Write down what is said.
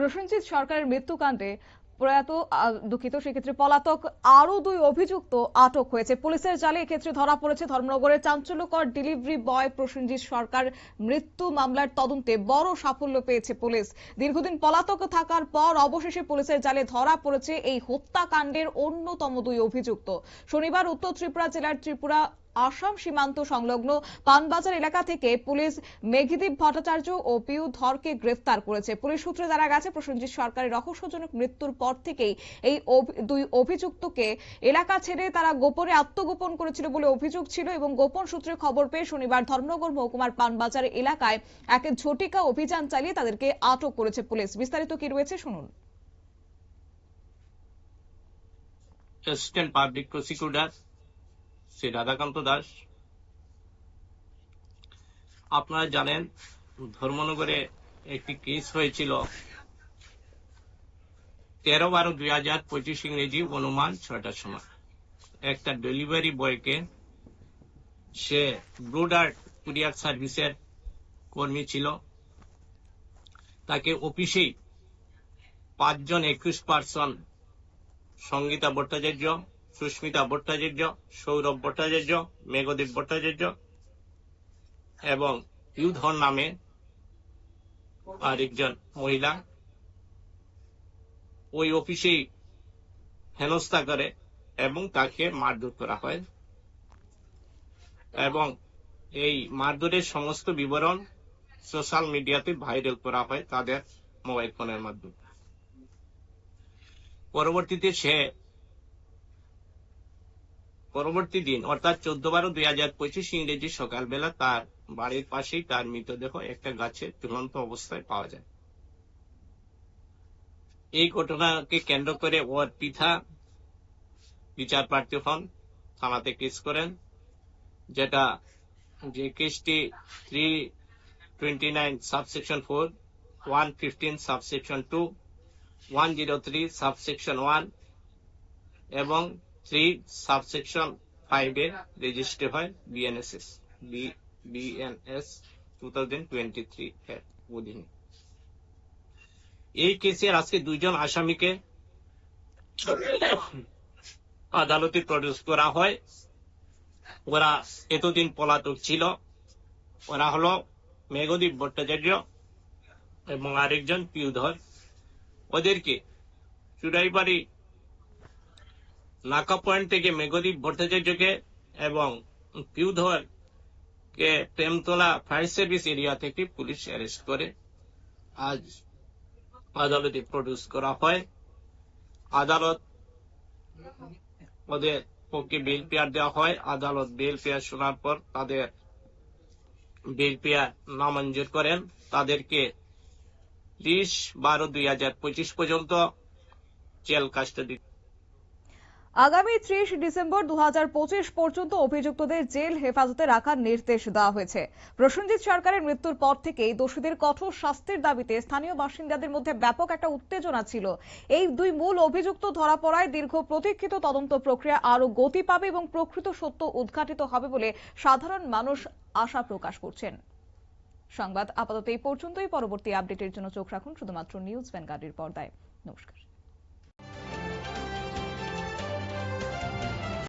প্রসেনজিৎ সরকারের মৃত্যুকাণ্ডে প্রয়াত দুঃখিত, সেক্ষেত্রে পলাতক আরও দুই অভিযুক্ত আটক হয়েছে। পুলিশের জালে এক্ষেত্রে ধরা পড়েছে ধর্মনগরের চাঞ্চল্যকর ডেলিভারি বয় প্রসেনজিৎ সরকার মৃত্যু মামলার তদন্তে বড় সাফল্য পেয়েছে পুলিশ। দীর্ঘদিন পলাতক থাকার পর অবশেষে পুলিশের জালে ধরা পড়েছে এই হত্যাকাণ্ডের অন্যতম দুই অভিযুক্ত। শনিবার উত্তর ত্রিপুরা জেলার ত্রিপুরা আসাম সীমান্ত সংলগ্ন পানবাজার এলাকা থেকে পুলিশ মেঘিদীপ ভট্টাচার্য ও পিউ ধরকে গ্রেফতার করেছে। পুলিশ সূত্রে জানা গেছে, প্রসেনজিৎ সরকারের রহস্যজনক মৃত্যুর পর থেকেই এই দুই অভিযুক্তকে এলাকা ছেড়ে তারা গোপনে আত্মগোপন করেছিল বলে অভিযোগ ছিল এবং গোপন সূত্রে খবর পেয়ে শনিবার ধর্মনগর মহকুমার পানবাজার এলাকায় এক ঝটিকা অভিযান চালিয়ে তাদেরকে আটক করেছে পুলিশ। বিস্তারিত কি রয়েছে শুনুন। Assistant public prosecutor Shri Radhakanta Das. আপনারা জানেন, ধর্মনগরে একটি কেস হয়েছিল। তেরো বারো দুই হাজার পঁচিশ ইংরেজি অনুমান ছয়টার সময়। একটা ডেলিভারি বয়কে সে ব্রুডার কুরিয়ার সার্ভিসের কর্মী ছিল। তাকে অফিসেই পাঁচজন একুশ পার্সন সঙ্গীতা ভট্টাচার্য সুস্মিতা ভট্টাচার্য, সৌরভ ভট্টাচার্য, মেঘদীপ ভট্টাচার্য এবং ইউধর নামে আরেকজন মহিলা ওই অফিসেই হেনস্থা করে এবং তাকে মারধর করা হয়। এবং এই মারধরের সমস্ত বিবরণ সোশ্যাল মিডিয়াতে ভাইরাল করা হয় তাদের মোবাইল ফোনের মাধ্যমে। পরবর্তীতে সে পরবর্তী দিন, অর্থাৎ চোদ্দ বারো দুই হাজার পঁচিশ ইংরেজি সকালবেলা তার বাড়ির পাশেই তার মৃতদেহ একটা গাছে ঝুলন্ত অবস্থায় পাওয়া যায়। এই ঘটনাকে কেন্দ্র করে ওর পিতা, বিচার প্রার্থী হন, থানাতে কেস করেন, যেটা যে কেসটি three twenty nine subsection four one fifteen subsection two one zero three subsection one এবং থ্রি সাবসেকশন ফাইভ রেজিস্ট্রি হয় BNSS BNS two thousand twenty three এর অধীনে। এই কেসের আজকে দুইজন আসামিকে আদালতে প্রডিউস করা হয়। ওরা এতদিন পলাতক ছিল। ওরা হলো মেঘদীপ ভট্টাচার্য এবং আরেকজন পিউধর। ওদেরকে চুড়াইবাড়ি নাকা পয়েন্ট থেকে মেঘদীপ ভট্টাচার্যকে এবং পিউধর কে প্রেমতলা ফায়ার সার্ভিস এরিয়া থেকে পুলিশ অ্যারেস্ট করে। আজ আদালতে প্রডিউস করা হয়। আদালত ওদের পক্ষে বেল পেয়ার দেওয়া হয়। আদালত বেল পেয়ার শোনার পর তাদের বেল পেয়ার নামঞ্জুর করেন। তাদেরকে ত্রিশ বারো দুই হাজার পঁচিশ পর্যন্ত জেল কাস্টডি আগামী ত্রিশ ডিসেম্বর দু পর্যন্ত অভিযুক্তদের জেল হেফাজতে রাখার নির্দেশ দেওয়া হয়েছে। প্রসেনজিৎ সরকারের মৃত্যুর পর থেকেই দোষীদের কঠোর শাস্তির দাবিতে স্থানীয় বাসিন্দাদের মধ্যে ব্যাপক একটা উত্তেজনা ছিল। এই দুই মূল অভিযুক্ত ধরা পড়ায় দীর্ঘ প্রতীক্ষিত তদন্ত প্রক্রিয়া আরও গতি পাবে এবং প্রকৃত সত্য উদ্ঘাটিত হবে বলে সাধারণ মানুষ আশা প্রকাশ করছেন। সংবাদ আপাতত এই পর্যন্তই। পরবর্তী আপডেটের জন্য চোখ রাখুন শুধুমাত্র নিউজ ভ্যানগার্ডের পর্দায়। নমস্কার।